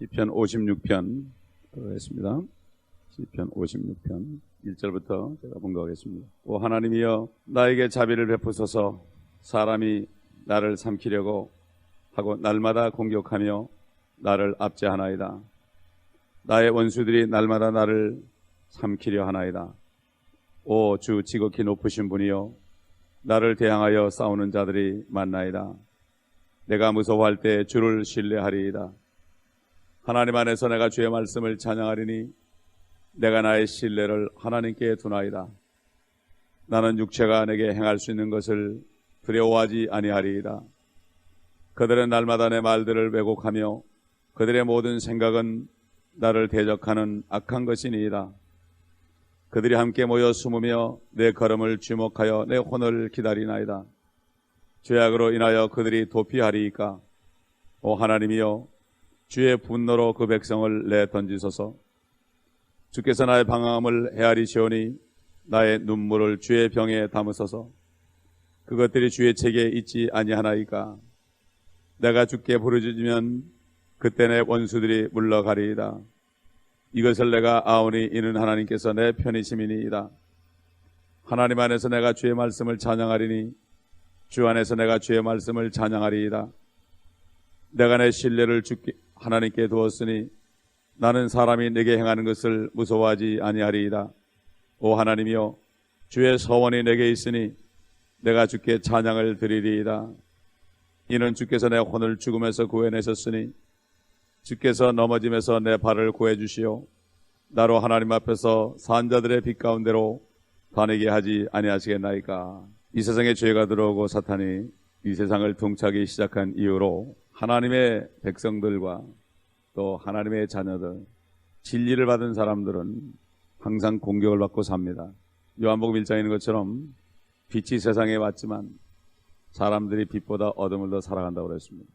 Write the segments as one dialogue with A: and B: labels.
A: 시편 56편 하겠습니다. 시편 56편 1절부터 제가 본거하겠습니다. 오 하나님이여 나에게 자비를 베푸소서 사람이 나를 삼키려고 하고 날마다 공격하며 나를 압제하나이다. 나의 원수들이 날마다 나를 삼키려 하나이다. 오 주 지극히 높으신 분이여 나를 대항하여 싸우는 자들이 많나이다. 내가 무서워할 때 주를 신뢰하리이다. 하나님 안에서 내가 주의 말씀을 찬양하리니 내가 나의 신뢰를 하나님께 두나이다. 나는 육체가 내게 행할 수 있는 것을 두려워하지 아니하리이다. 그들은 날마다 내 말들을 왜곡하며 그들의 모든 생각은 나를 대적하는 악한 것이니이다. 그들이 함께 모여 숨으며 내 걸음을 주목하여 내 혼을 기다리나이다. 죄악으로 인하여 그들이 도피하리이까. 오 하나님이여 주의 분노로 그 백성을 내 던지소서. 주께서 나의 방황함을 헤아리시오니 나의 눈물을 주의 병에 담으소서. 그것들이 주의 책에 있지 아니하나이까. 내가 주께 부르짖으면 그때 내 원수들이 물러가리이다. 이것을 내가 아오니 이는 하나님께서 내 편이심이니이다. 하나님 안에서 내가 주의 말씀을 찬양하리니 주 안에서 내가 주의 말씀을 찬양하리이다. 내가 내 신뢰를 주께 하나님께 두었으니 나는 사람이 내게 행하는 것을 무서워하지 아니하리이다. 오 하나님이여 주의 서원이 내게 있으니 내가 주께 찬양을 드리리이다. 이는 주께서 내 혼을 죽음에서 구해내셨으니 주께서 넘어짐에서 내 발을 구해주시오. 나로 하나님 앞에서 산자들의 빛 가운데로 다니게 하지 아니하시겠나이까. 이 세상에 죄가 들어오고 사탄이 이 세상을 통치하기 시작한 이후로 하나님의 백성들과 또 하나님의 자녀들, 진리를 받은 사람들은 항상 공격을 받고 삽니다. 요한복음 1장에 있는 것처럼 빛이 세상에 왔지만 사람들이 빛보다 어둠을 더 살아간다고 그랬습니다.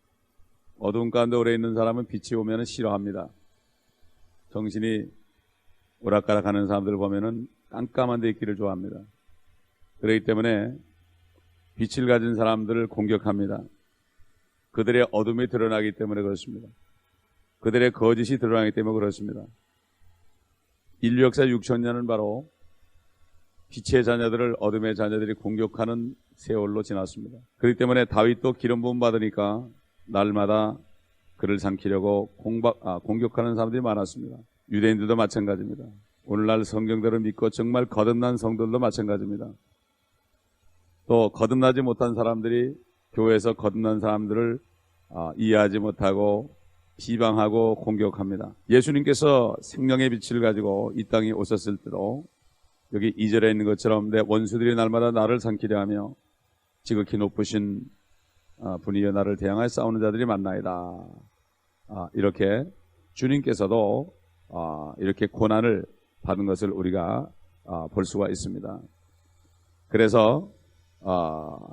A: 어두운 가운데 오래 있는 사람은 빛이 오면 싫어합니다. 정신이 오락가락 하는 사람들 보면은 깜깜한 데 있기를 좋아합니다. 그렇기 때문에 빛을 가진 사람들을 공격합니다. 그들의 어둠이 드러나기 때문에 그렇습니다. 그들의 거짓이 드러나기 때문에 그렇습니다. 인류 역사 6천 년은 바로 빛의 자녀들을 어둠의 자녀들이 공격하는 세월로 지났습니다. 그렇기 때문에 다윗도 기름 부음 받으니까 날마다 그를 삼키려고 공박, 아, 공격하는 사람들이 많았습니다. 유대인들도 마찬가지입니다. 오늘날 성경대로 믿고 정말 거듭난 성들도 마찬가지입니다. 또 거듭나지 못한 사람들이 교회에서 거듭난 사람들을 아, 이해하지 못하고 비방하고 공격합니다. 예수님께서 생명의 빛을 가지고 이 땅에 오셨을 때도 여기 이절에 있는 것처럼 내 원수들이 날마다 나를 삼키려 하며 지극히 높으신 아, 분이여 나를 대항하여 싸우는 자들이 많나이다. 아, 이렇게 주님께서도 아, 이렇게 고난을 받은 것을 우리가 볼 수가 있습니다. 그래서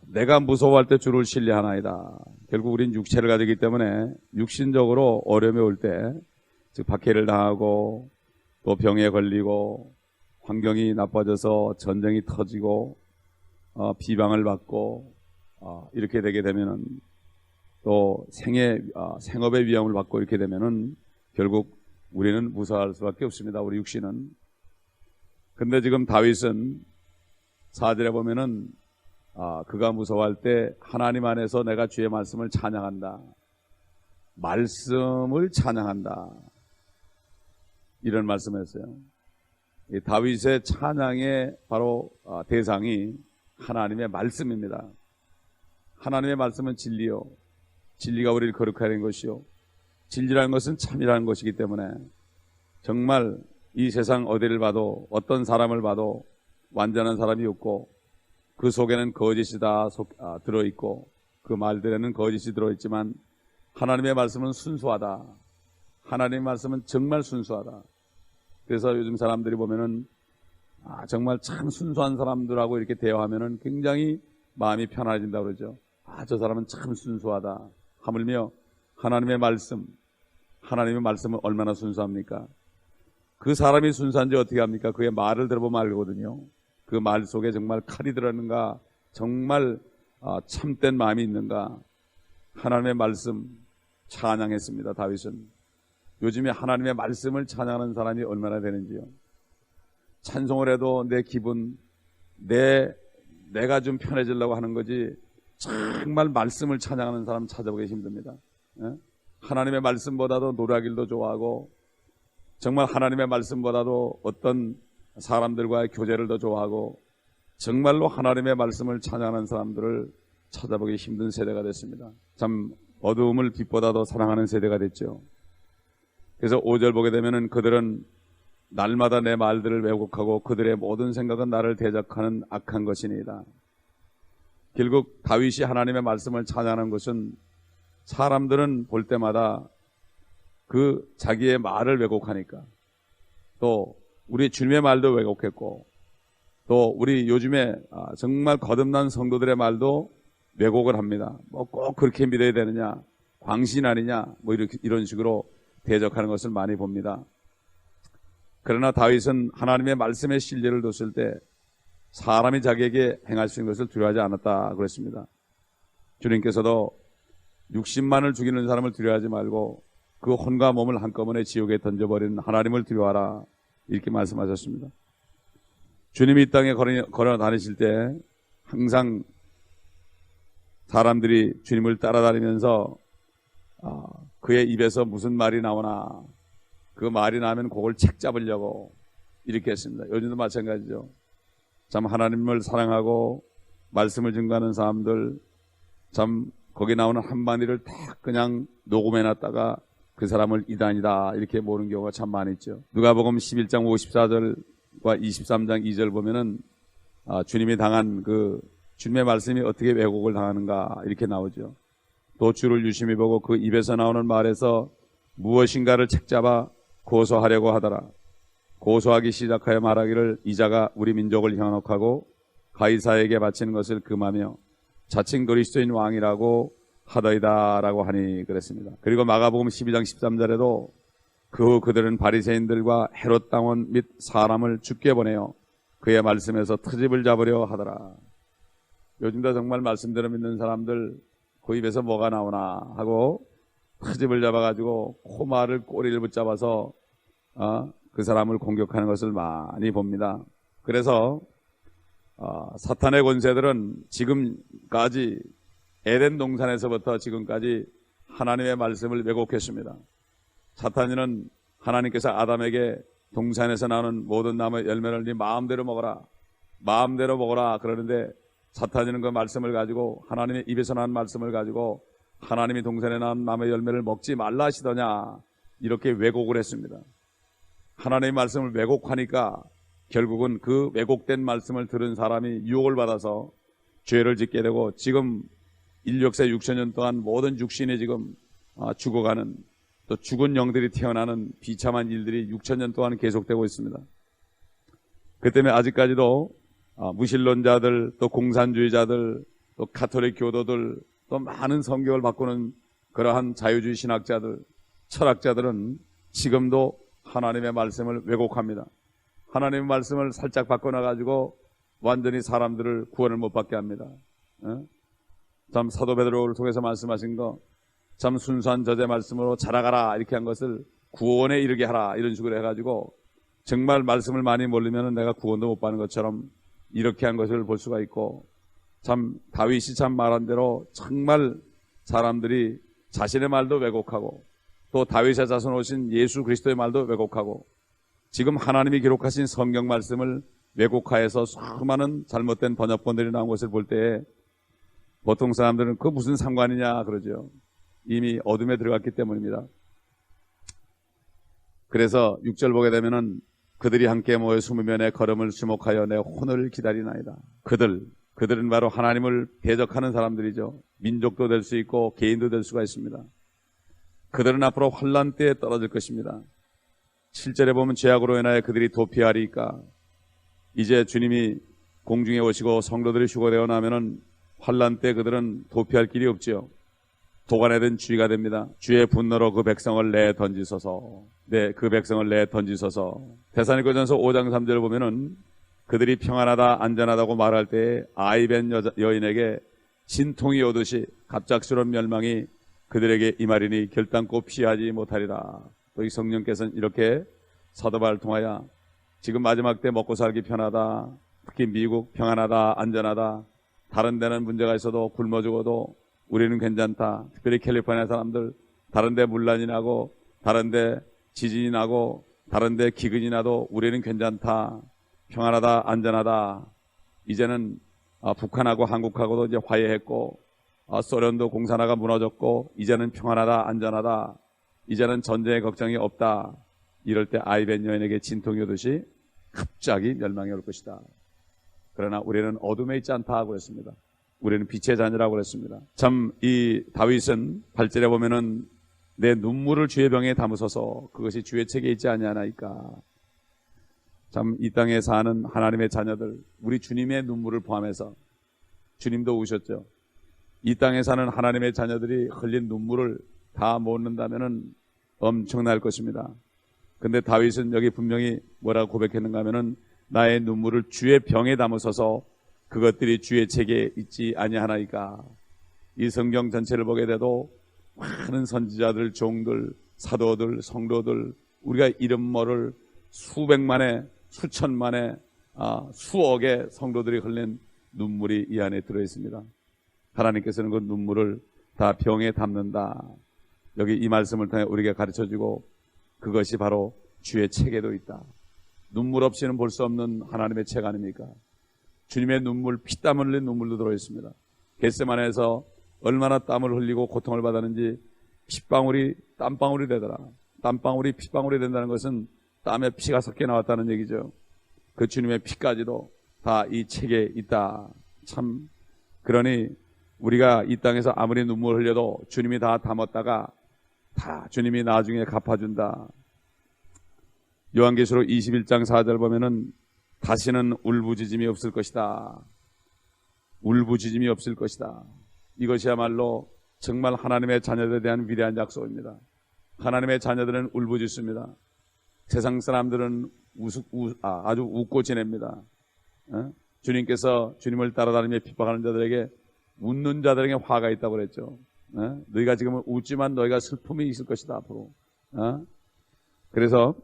A: 내가 무서워할 때 주를 신뢰하나이다. 결국 우린 육체를 가지기 때문에 육신적으로 어려움이 올 때, 즉 박해를 당하고 또 병에 걸리고 환경이 나빠져서 전쟁이 터지고 어, 비방을 받고 어, 이렇게 되게 되면은 또 생애 어, 생업의 위험을 받고 이렇게 되면은 결국 우리는 무서워할 수밖에 없습니다. 우리 육신은. 근데 지금 다윗은 사절에 보면은 아, 그가 무서워할 때 하나님 안에서 내가 주의 말씀을 찬양한다. 말씀을 찬양한다. 이런 말씀했어요. 이 다윗의 찬양의 바로 아, 대상이 하나님의 말씀입니다. 하나님의 말씀은 진리요. 진리가 우리를 거룩하는 것이요. 진리라는 것은 참이라는 것이기 때문에 정말 이 세상 어디를 봐도 어떤 사람을 봐도 완전한 사람이 없고 그 속에는 거짓이 다 아, 들어있고 그 말들에는 거짓이 들어있지만 하나님의 말씀은 순수하다. 하나님의 말씀은 정말 순수하다. 그래서 요즘 사람들이 보면은 아, 정말 참 순수한 사람들하고 이렇게 대화하면은 굉장히 마음이 편안해진다 그러죠. 아, 저 사람은 참 순수하다. 하물며 하나님의 말씀, 하나님의 말씀은 얼마나 순수합니까? 그 사람이 순수한지 어떻게 합니까? 그의 말을 들어보면 알거든요. 그 말 속에 정말 칼이 들었는가, 정말 아, 참된 마음이 있는가. 하나님의 말씀 찬양했습니다. 다윗은 요즘에 하나님의 말씀을 찬양하는 사람이 얼마나 되는지요. 찬송을 해도 내 기분, 내, 내가 좀 편해지려고 하는 거지, 정말 말씀을 찬양하는 사람 찾아보기 힘듭니다. 예? 하나님의 말씀보다도 노래하기도 좋아하고, 정말 하나님의 말씀보다도 어떤 사람들과의 교제를 더 좋아하고, 정말로 하나님의 말씀을 찬양하는 사람들을 찾아보기 힘든 세대가 됐습니다. 참 어두움을 빛보다 더 사랑하는 세대가 됐죠. 그래서 5절 보게 되면은 그들은 날마다 내 말들을 왜곡하고 그들의 모든 생각은 나를 대적하는 악한 것이니이다. 결국 다윗이 하나님의 말씀을 찬양하는 것은 사람들은 볼 때마다 그 자기의 말을 왜곡하니까 또 우리 주님의 말도 왜곡했고 또 우리 요즘에 아, 정말 거듭난 성도들의 말도 왜곡을 합니다. 뭐 꼭 그렇게 믿어야 되느냐, 광신 아니냐, 뭐 이렇게 이런 식으로 대적하는 것을 많이 봅니다. 그러나 다윗은 하나님의 말씀에 신뢰를 뒀을 때 사람이 자기에게 행할 수 있는 것을 두려워하지 않았다 그랬습니다. 주님께서도 60만을 죽이는 사람을 두려워하지 말고 그 혼과 몸을 한꺼번에 지옥에 던져버리는 하나님을 두려워하라 이렇게 말씀하셨습니다. 주님이 이 땅에 걸어, 다니실 때 항상 사람들이 주님을 따라다니면서 아, 그의 입에서 무슨 말이 나오나 그 말이 나면 그걸 책 잡으려고 이렇게 했습니다. 요즘도 마찬가지죠. 참 하나님을 사랑하고 말씀을 증거하는 사람들 참 거기 나오는 한마디를 다 그냥 녹음해 놨다가 그 사람을 이단이다 이렇게 모르는 경우가 참 많이 있죠. 누가복음 11장 54절과 23장 2절 보면은 아, 주님이 당한 그 주님의 말씀이 어떻게 왜곡을 당하는가 이렇게 나오죠. 또 주를 유심히 보고 그 입에서 나오는 말에서 무엇인가를 책잡아 고소하려고 하더라. 고소하기 시작하여 말하기를 이자가 우리 민족을 현혹하고 가이사에게 바치는 것을 금하며 자칭 그리스도인 왕이라고 하더이다라고 하니 그랬습니다. 그리고 마가복음 12장 13절에도 그 그들은 바리새인들과 헤롯 당원 및 사람을 죽게 보내어 그의 말씀에서 트집을 잡으려 하더라. 요즘도 정말 말씀대로 믿는 사람들 그 입에서 뭐가 나오나 하고 트집을 잡아가지고 코마를 꼬리를 붙잡아서 어, 그 사람을 공격하는 것을 많이 봅니다. 그래서 어, 사탄의 권세들은 지금까지 에덴 동산에서부터 지금까지 하나님의 말씀을 왜곡했습니다. 사탄이는 하나님께서 아담에게 동산에서 나오는 모든 나무의 열매를 네 마음대로 먹어라. 마음대로 먹어라. 그러는데 사탄이는 그 말씀을 가지고 하나님의 입에서 나온 말씀을 가지고 하나님이 동산에 나온 나무의 열매를 먹지 말라 하시더냐. 이렇게 왜곡을 했습니다. 하나님의 말씀을 왜곡하니까 결국은 그 왜곡된 말씀을 들은 사람이 유혹을 받아서 죄를 짓게 되고 지금 인력사 6천 년 동안 모든 육신이 지금 아, 죽어가는 또 죽은 영들이 태어나는 비참한 일들이 6천 년 동안 계속되고 있습니다. 그 때문에 아직까지도 아, 무신론자들 또 공산주의자들 또 카톨릭 교도들 또 많은 성경을 바꾸는 그러한 자유주의 신학자들 철학자들은 지금도 하나님의 말씀을 왜곡합니다. 하나님의 말씀을 살짝 바꿔놔 가지고 완전히 사람들을 구원을 못 받게 합니다. 어? 참 사도 베드로를 통해서 말씀하신 거 참 순수한 저제 말씀으로 자라가라 이렇게 한 것을 구원에 이르게 하라 이런 식으로 해가지고 정말 말씀을 많이 모르면 내가 구원도 못 받는 것처럼 이렇게 한 것을 볼 수가 있고 참 다윗이 참 말한 대로 정말 사람들이 자신의 말도 왜곡하고 또 다윗의 자손 오신 예수 그리스도의 말도 왜곡하고 지금 하나님이 기록하신 성경 말씀을 왜곡하여서 수많은 잘못된 번역본들이 나온 것을 볼 때 보통 사람들은 그 무슨 상관이냐 그러죠. 이미 어둠에 들어갔기 때문입니다. 그래서 6절 보게 되면은 그들이 함께 모여 수무면에 걸음을 주목하여 내 혼을 기다리나이다. 그들, 그들은 바로 하나님을 대적하는 사람들이죠. 민족도 될 수 있고 개인도 될 수가 있습니다. 그들은 앞으로 환란 때에 떨어질 것입니다. 7절에 보면 죄악으로 인하여 그들이 도피하리까 이제 주님이 공중에 오시고 성도들이 휴거되어 나면은 환란 때 그들은 도피할 길이 없지요. 도관에든 주의가 됩니다. 주의 분노로 그 백성을 내 던지소서. 네, 그 백성을 내 던지소서. 대사니고전서 5장 3절을 보면은 그들이 평안하다 안전하다고 말할 때 아이벤 여자, 여인에게 진통이 오듯이 갑작스러운 멸망이 그들에게 이 말이니 결단코 피하지 못하리라. 또 이 성령께서는 이렇게 사도바를 통하여 지금 마지막 때 먹고 살기 편하다. 특히 미국 평안하다, 안전하다. 다른 데는 문제가 있어도 굶어 죽어도 우리는 괜찮다. 특별히 캘리포니아 사람들 다른 데 문란이 나고 다른 데 지진이 나고 다른 데 기근이 나도 우리는 괜찮다. 평안하다, 안전하다. 이제는 아, 북한하고 한국하고도 이제 화해했고 아, 소련도 공산화가 무너졌고 이제는 평안하다, 안전하다. 이제는 전쟁의 걱정이 없다. 이럴 때 아이벤 여인에게 진통이 오듯이 갑자기 멸망이 올 것이다. 그러나 우리는 어둠에 있지 않다고 했습니다. 우리는 빛의 자녀라고 했습니다. 참 이 다윗은 발절에 보면은 내 눈물을 주의 병에 담으소서 그것이 주의 책에 있지 아니하나이까. 참 이 땅에 사는 하나님의 자녀들 우리 주님의 눈물을 포함해서 주님도 우셨죠. 이 땅에 사는 하나님의 자녀들이 흘린 눈물을 다 모는다면은 엄청날 것입니다. 근데 다윗은 여기 분명히 뭐라고 고백했는가 하면은 나의 눈물을 주의 병에 담으소서 그것들이 주의 책에 있지 아니하나이까. 이 성경 전체를 보게 돼도 많은 선지자들, 종들, 사도들, 성도들 우리가 이름 모를 수백만의 수천만의 아, 수억의 성도들이 흘린 눈물이 이 안에 들어 있습니다. 하나님께서는 그 눈물을 다 병에 담는다. 여기 이 말씀을 통해 우리에게 가르쳐 주고 그것이 바로 주의 책에도 있다. 눈물 없이는 볼 수 없는 하나님의 책 아닙니까? 주님의 눈물, 피땀 흘린 눈물도 들어 있습니다. 겟세만에서 얼마나 땀을 흘리고 고통을 받았는지 핏방울이 땀방울이 되더라. 땀방울이 핏방울이 된다는 것은 땀에 피가 섞여 나왔다는 얘기죠. 그 주님의 피까지도 다 이 책에 있다. 참 그러니 우리가 이 땅에서 아무리 눈물 흘려도 주님이 다 담았다가 다 주님이 나중에 갚아준다. 요한계시록 21장 4절 보면은 다시는 울부짖음이 없을 것이다. 울부짖음이 없을 것이다. 이것이야말로 정말 하나님의 자녀들에 대한 위대한 약속입니다. 하나님의 자녀들은 울부짖습니다. 세상 사람들은 우스, 우, 아, 주 웃고 지냅니다. 어? 주님께서 주님을 따라다니며 핍박하는 자들에게 웃는 자들에게 화가 있다고 그랬죠. 어? 너희가 지금은 웃지만 너희가 슬픔이 있을 것이다 앞으로. 어? 그래서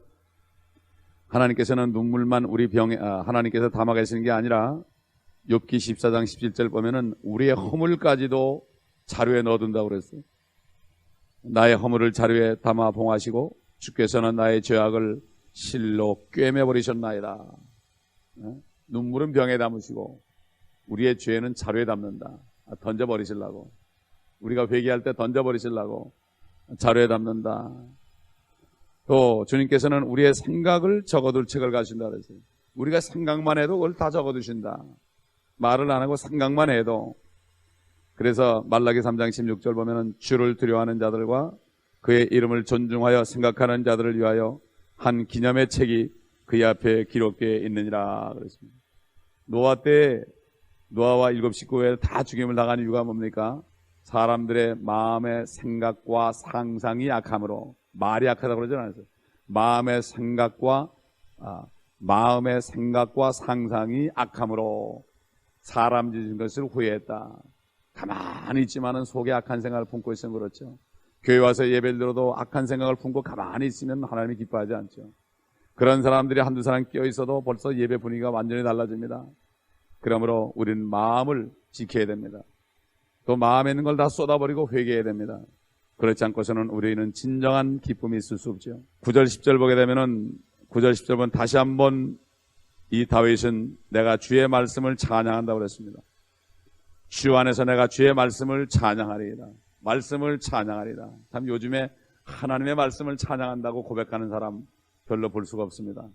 A: 하나님께서는 눈물만 우리 병에 아, 하나님께서 담아 계시는 게 아니라 욥기 14장 17절 보면은 우리의 허물까지도 자루에 넣어둔다고 그랬어요. 나의 허물을 자루에 담아 봉하시고 주께서는 나의 죄악을 실로 꿰매 버리셨나이다. 어? 눈물은 병에 담으시고 우리의 죄는 자루에 담는다. 아, 던져 버리시려고. 우리가 회개할 때 던져 버리시려고 자루에 담는다. 또 주님께서는 우리의 생각을 적어둘 책을 가신다 그랬어요. 우리가 생각만 해도 그걸 다 적어두신다. 말을 안 하고 생각만 해도 그래서 말라기 3장 16절 보면은 주를 두려워하는 자들과 그의 이름을 존중하여 생각하는 자들을 위하여 한 기념의 책이 그의 앞에 기록되어 있느니라 그랬습니다. 노아 때 노아와 일곱 식구에 다 죽임을 당한 이유가 뭡니까? 사람들의 마음의 생각과 상상이 약함으로 말이 약하다고 그러지 않았어요. 마음의 생각과 아, 마음의 생각과 상상이 악함으로 사람 지은 것을 후회했다. 가만히 있지만은 속에 악한 생각을 품고 있으면 그렇죠. 교회 와서 예배를 들어도 악한 생각을 품고 가만히 있으면 하나님이 기뻐하지 않죠. 그런 사람들이 한두 사람 끼어 있어도 벌써 예배 분위기가 완전히 달라집니다. 그러므로 우리는 마음을 지켜야 됩니다. 또 마음에 있는 걸 다 쏟아버리고 회개해야 됩니다. 그렇지 않고서는 우리는 진정한 기쁨이 있을 수 없죠. 9절 10절 보게 되면은 9절 10절 보면 다시 한번 이 다윗은 내가 주의 말씀을 찬양한다고 그랬습니다. 주 안에서 내가 주의 말씀을 찬양하리이다. 말씀을 찬양하리이다. 참 요즘에 하나님의 말씀을 찬양한다고 고백하는 사람 별로 볼 수가 없습니다.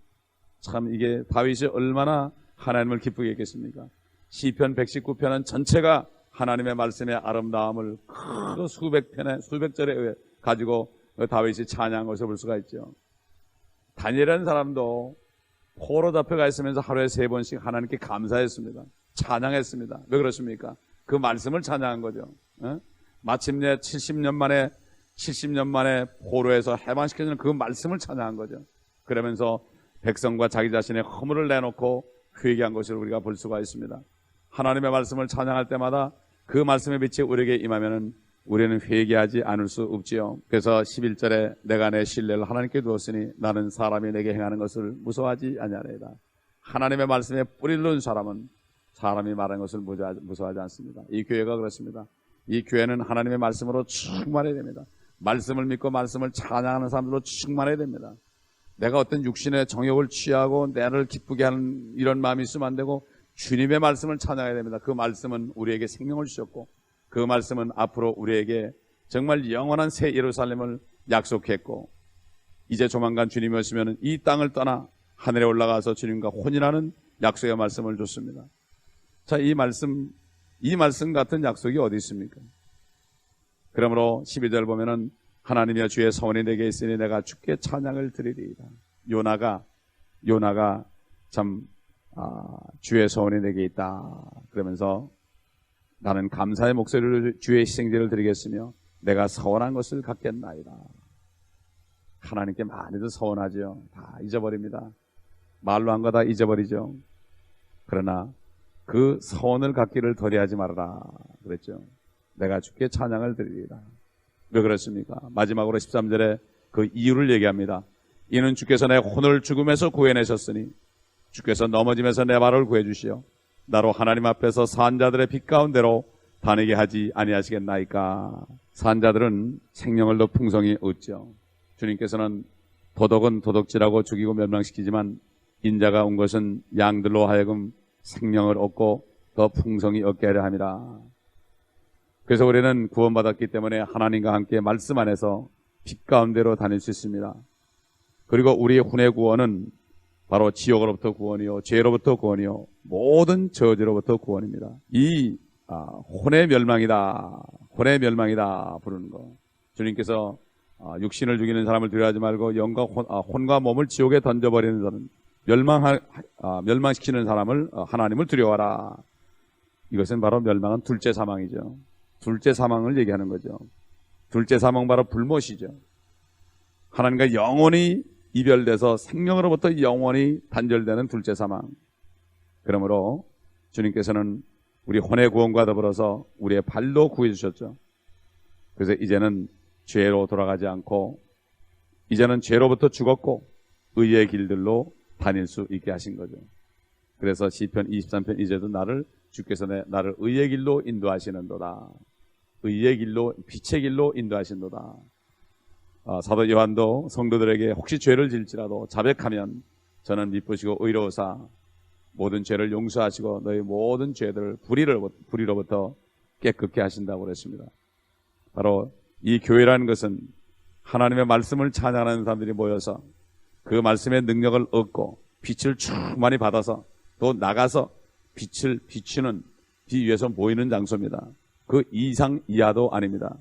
A: 참 이게 다윗이 얼마나 하나님을 기쁘게 했겠습니까? 시편 119편은 전체가 하나님의 말씀의 아름다움을 그 수백 편에 수백 절에 가지고 다윗이 찬양한 것을 볼 수가 있죠. 다니엘이라는 사람도 포로 잡혀가 있으면서 하루에 세 번씩 하나님께 감사했습니다. 찬양했습니다. 왜 그렇습니까? 그 말씀을 찬양한 거죠. 어? 마침내 70년 만에 70년 만에 포로에서 해방시켜주는 그 말씀을 찬양한 거죠. 그러면서 백성과 자기 자신의 허물을 내놓고 회개한 것을 우리가 볼 수가 있습니다. 하나님의 말씀을 찬양할 때마다 그 말씀의 빛이 우리에게 임하면은 우리는 회개하지 않을 수 없지요. 그래서 11절에 내가 내 신뢰를 하나님께 두었으니 나는 사람이 내게 행하는 것을 무서워하지 아니하리이다. 하나님의 말씀에 뿌리를 놓은 사람은 사람이 말하는 것을 무서워하지- 않습니다. 이 교회가 그렇습니다. 이 교회는 하나님의 말씀으로 충만해야 됩니다. 말씀을 믿고 말씀을 찬양하는 사람들로 충만해야 됩니다. 내가 어떤 육신의 정욕을 취하고 나를 기쁘게 하는 이런 마음이 있으면 안 되고 주님의 말씀을 찬양해야 됩니다. 그 말씀은 우리에게 생명을 주셨고 그 말씀은 앞으로 우리에게 정말 영원한 새 예루살렘을 약속했고 이제 조만간 주님이 오시면 이 땅을 떠나 하늘에 올라가서 주님과 혼인하는 약속의 말씀을 줬습니다. 자, 이 말씀, 이 말씀 같은 약속이 어디 있습니까? 그러므로 12절 보면은 하나님이여 주의 서원이 내게 있으니 내가 주께 찬양을 드리리이다. 요나가 요나가 참 아, 주의 서원이 내게 있다. 그러면서 나는 감사의 목소리를 주의 희생제를 드리겠으며 내가 서원한 것을 갖겠나이다. 하나님께 많이들 서원하죠. 다 잊어버립니다. 말로 한 거 다 잊어버리죠. 그러나 그 서원을 갖기를 더디하지 말아라. 그랬죠. 내가 주께 찬양을 드리리라. 왜 그렇습니까? 마지막으로 13절에 그 이유를 얘기합니다. 이는 주께서 내 혼을 죽음에서 구해내셨으니 주께서 넘어짐에서 내 발을 구해주시어 나로 하나님 앞에서 산자들의 빛 가운데로 다니게 하지 아니하시겠나이까. 산자들은 생명을 더 풍성히 얻죠. 주님께서는 도덕은 도덕질하고 죽이고 멸망시키지만 인자가 온 것은 양들로 하여금 생명을 얻고 더 풍성히 얻게 하려 함이라. 그래서 우리는 구원받았기 때문에 하나님과 함께 말씀 안에서 빛 가운데로 다닐 수 있습니다. 그리고 우리의 훈의 구원은 바로 지옥으로부터 구원이요, 죄로부터 구원이요, 모든 저주로부터 구원입니다. 이 아, 혼의 멸망이다, 혼의 멸망이다 부르는 거. 주님께서 아, 육신을 죽이는 사람을 두려워하지 말고 영과 혼, 아, 혼과 몸을 지옥에 던져버리는 사람, 멸망 아, 멸망시키는 사람을 어, 하나님을 두려워하라. 이것은 바로 멸망은 둘째 사망이죠. 둘째 사망을 얘기하는 거죠. 둘째 사망 바로 불못이죠. 하나님과 영원히 이별돼서 생명으로부터 영원히 단절되는 둘째 사망. 그러므로 주님께서는 우리 혼의 구원과 더불어서 우리의 발도 구해 주셨죠. 그래서 이제는 죄로 돌아가지 않고 이제는 죄로부터 죽었고 의의 길들로 다닐 수 있게 하신 거죠. 그래서 시편 23편 이제도 나를 주께서 내, 나를 의의 길로 인도하시는도다. 의의 길로 빛의 길로 인도하신도다. 아, 사도 요한도 성도들에게 혹시 죄를 질지라도 자백하면 저는 미쁘시고 의로우사 모든 죄를 용서하시고 너희 모든 죄들을 불의를, 불의로부터 깨끗게 하신다고 그랬습니다. 바로 이 교회라는 것은 하나님의 말씀을 찬양하는 사람들이 모여서 그 말씀의 능력을 얻고 빛을 충만히 받아서 또 나가서 빛을 비추는 빛 위에서 보이는 장소입니다. 그 이상 이하도 아닙니다.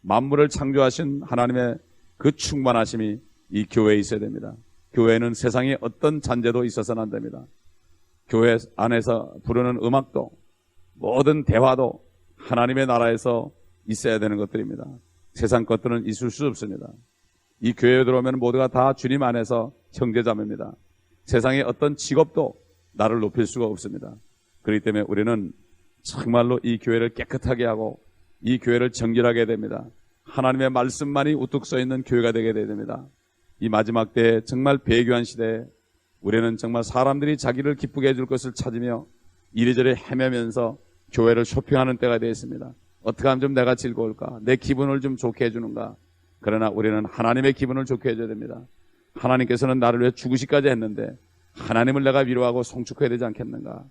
A: 만물을 창조하신 하나님의 그 충만하심이 이 교회에 있어야 됩니다. 교회는 세상에 어떤 잔재도 있어서는 안 됩니다. 교회 안에서 부르는 음악도 모든 대화도 하나님의 나라에서 있어야 되는 것들입니다. 세상 것들은 있을 수 없습니다. 이 교회에 들어오면 모두가 다 주님 안에서 형제자매입니다. 세상의 어떤 직업도 나를 높일 수가 없습니다. 그렇기 때문에 우리는 정말로 이 교회를 깨끗하게 하고 이 교회를 정결하게 됩니다. 하나님의 말씀만이 우뚝 서 있는 교회가 되게 됩니다. 이 마지막 때에 정말 배교한 시대에 우리는 정말 사람들이 자기를 기쁘게 해줄 것을 찾으며 이리저리 헤매면서 교회를 쇼핑하는 때가 되었습니다. 어떻게 하면 좀 내가 즐거울까? 내 기분을 좀 좋게 해주는가? 그러나 우리는 하나님의 기분을 좋게 해줘야 됩니다. 하나님께서는 나를 위해 죽으시까지 했는데 하나님을 내가 위로하고 송축해야 되지 않겠는가?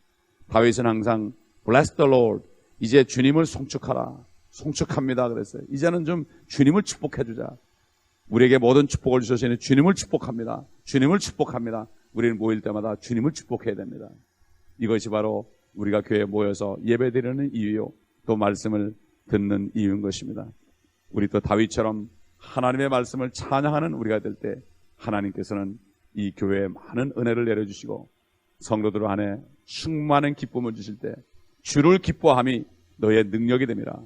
A: 다윗은 항상 Bless the Lord. 이제 주님을 송축하라. 송축합니다. 그랬어요. 이제는 좀 주님을 축복해주자. 우리에게 모든 축복을 주시니 주님을 축복합니다. 주님을 축복합니다. 우리는 모일 때마다 주님을 축복해야 됩니다. 이것이 바로 우리가 교회에 모여서 예배드리는 이유요. 또 말씀을 듣는 이유인 것입니다. 우리 또 다윗처럼 하나님의 말씀을 찬양하는 우리가 될 때 하나님께서는 이 교회에 많은 은혜를 내려주시고 성도들 안에 충만한 기쁨을 주실 때 주를 기뻐함이 너의 능력이 됩니다.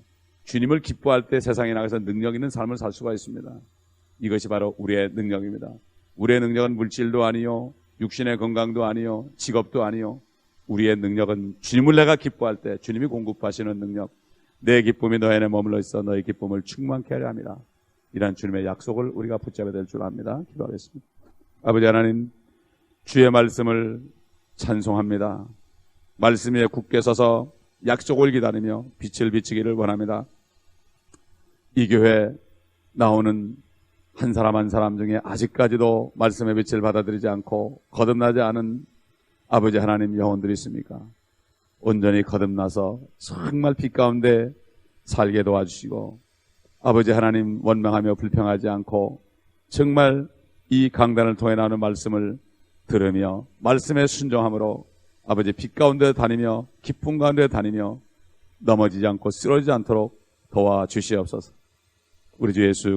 A: 주님을 기뻐할 때 세상에 나가서 능력 있는 삶을 살 수가 있습니다. 이것이 바로 우리의 능력입니다. 우리의 능력은 물질도 아니요, 육신의 건강도 아니요, 직업도 아니요. 우리의 능력은 주님을 내가 기뻐할 때 주님이 공급하시는 능력, 내 기쁨이 너희 안에 머물러 있어 너희 기쁨을 충만케 하려 합니다. 이런 주님의 약속을 우리가 붙잡아야 될 줄 압니다. 기도하겠습니다. 아버지 하나님, 주의 말씀을 찬송합니다. 말씀 위에 굳게 서서 약속을 기다리며 빛을 비치기를 원합니다. 이 교회 나오는 한 사람 한 사람 중에 아직까지도 말씀의 빛을 받아들이지 않고 거듭나지 않은 아버지 하나님 영혼들이 있습니까? 온전히 거듭나서 정말 빛 가운데 살게 도와주시고 아버지 하나님 원망하며 불평하지 않고 정말 이 강단을 통해 나오는 말씀을 들으며 말씀에 순종함으로 아버지 빛 가운데 다니며 기쁨 가운데 다니며 넘어지지 않고 쓰러지지 않도록 도와주시옵소서. 우리 주 예수